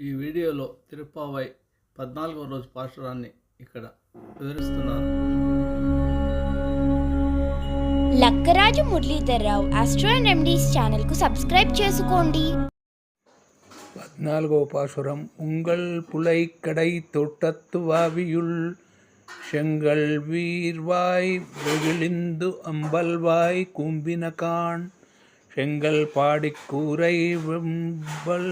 ఈ వీడియోలో తిరుప్పావై పద్నాలుగో రోజు పాశురాన్ని ఇక్కడ వివరిస్తున్నాను Lakkaraju Muralidhar Rao astro and remedies ఛానల్కు సబ్స్క్రైబ్ చేసుకోండి పద్నాలుగో பாசுரம் உங்கள் புலைக்கடை தொட்டத்து வாவியுள் செங்கல் வீர்வாய் வெகுளிந்து அம்பல்வாய் கும்பினகான் செங்கல் பாடிக்கூரை வெம்பல்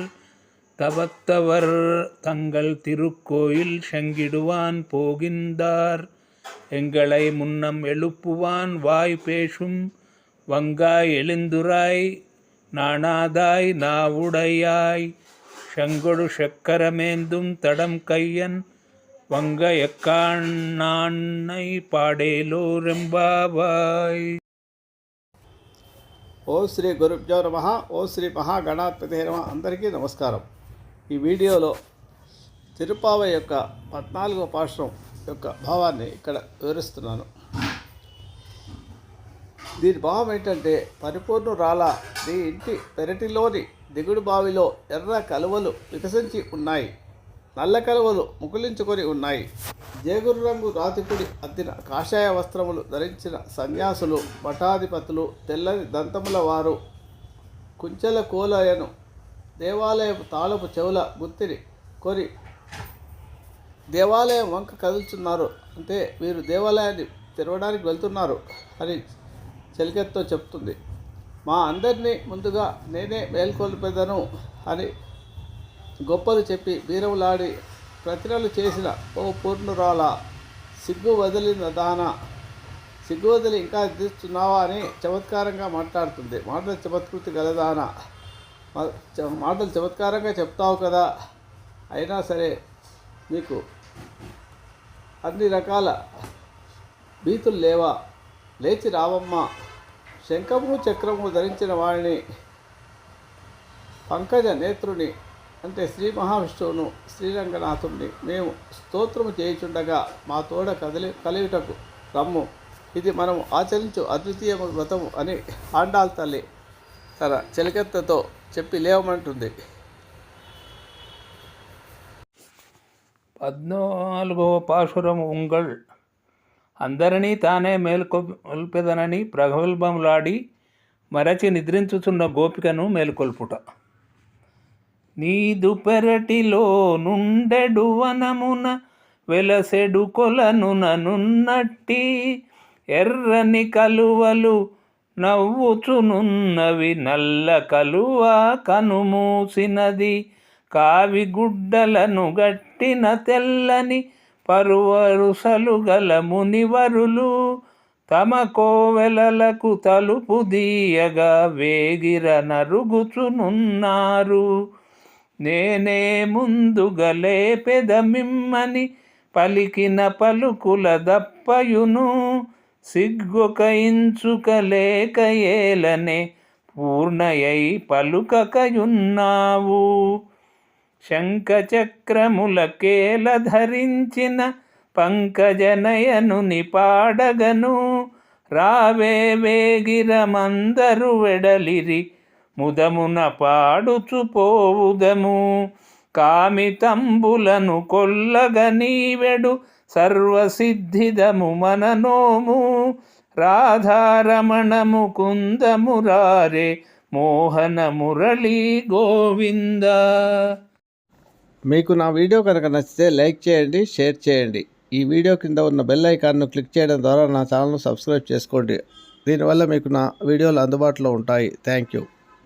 தவத்தவர் தங்கள் திருக்கோயில் செங்கிடுவான் போகின்றார் எங்களை முன்னம் எழுப்புவான் வாய் பேசும் வங்காய் எழுந்துராய் நாணாதாய் நாவுடையாய் செங்கொடு சக்கரமேந்தும் தடம் கையன் வங்க எக்காண்ணான்னை பாடேலோ ரெம்பாவாய் ఓ శ్రీ గురుభ్యో నమ ఓ శ్రీ మహాగణాధిపతి నమ అందరికీ నమస్కారం ఈ వీడియోలో తిరుపావ యొక్క పద్నాలుగో పాశ్రం యొక్క భావాన్ని ఇక్కడ వివరిస్తున్నాను. దీని భావం ఏంటంటే పరిపూర్ణురాల నీ ఇంటి పెరటిలోని దిగుడు బావిలో ఎర్ర కలువలు వికసించి ఉన్నాయి. నల్ల కలువలు ముకులించుకొని ఉన్నాయి. జేగురు రంగు రాతికుడి అద్దిన కాషాయ వస్త్రములు ధరించిన సన్యాసులు మఠాధిపతులు తెల్లని దంతముల వారు కుంచెల కోలయను దేవాలయం తాళపు చెవుల గుత్తిరి కొరి దేవాలయం వంక కదులుతున్నారు. అంటే వీరు దేవాలయాన్ని తెరవడానికి వెళ్తున్నారు అని చెలికెత్తో చెప్తుంది. మా అందరినీ ముందుగా నేనే మేల్కొల్పెదను అని గొప్పలు చెప్పి వీరములాడి ప్రతిరలు చేసిన ఓ పూర్ణురాల సిగ్గు వదిలిన దాన సిగ్గు వదిలి ఇంకా తీస్తున్నావా అని చమత్కారంగా మాట్లాడుతుంది. మాట చమత్కృతి గలదానా మాటలు చమత్కారంగా చెప్తావు కదా. అయినా సరే మీకు అన్ని రకాల భీతులు లేవా? లేచి రావమ్మ. శంఖము చక్రము ధరించిన వాడిని పంకజ నేత్రుని అంటే శ్రీ మహావిష్ణువును శ్రీరంగనాథుణ్ణి మేము స్తోత్రము చేయుచుండగా మా తోడ కదిలి కలియుటకు రమ్ము. ఇది మనం ఆచరించు అద్వితీయ వ్రతము అని ఆండాల్ తల్లి తన చెలికెత్తతో చెప్పి లేవమంటుంది. పద్నాలుగవ పాశురం ఉంగళ్ అందరినీ తానే మేల్కొల్పెదనని ప్రగల్భములాడి మరచి నిద్రించుచున్న గోపికను మేల్కొల్పుట. నీదు పెరటిలో నుండెడు వనమున వెలసెడు కొలను ననున్నట్టి ఎర్రని కలువలు నవ్వుచునున్నవి నల్ల కలువ కనుమూసినది. కావిగుడ్డలను గట్టిన తెల్లని పరువరుసలు గల మునివరులు తమ కోవెలలకు తలుపు దీయగా వేగిర నరుగుచునున్నారు. నేనే ముందుగలే పెదమిమ్మని పలికిన పలుకుల దప్పయును సిగ్గొక ఇంచుక లేక ఏలనే పూర్ణయై పలుకకయున్నావు. శంఖచక్రముల కేల ధరించిన పంకజనయను నిపాడగను రావే వేగిరమందరు వెడలిరి ముదమున పాడుచు పోవుదము. కామితంబులను కొల్లగ నీవెడు సర్వసిద్ధిదము మననోము. రాధారమణము కుందమురారే మోహన మురళీ గోవింద. మీకు నా వీడియో కనుక నచ్చితే లైక్ చేయండి షేర్ చేయండి. ఈ వీడియో కింద ఉన్న బెల్ ఐకాన్ను క్లిక్ చేయడం ద్వారా నా ఛానల్ను సబ్స్క్రైబ్ చేసుకోండి. దీనివల్ల మీకు నా వీడియోలు అందుబాటులో ఉంటాయి. Thank you.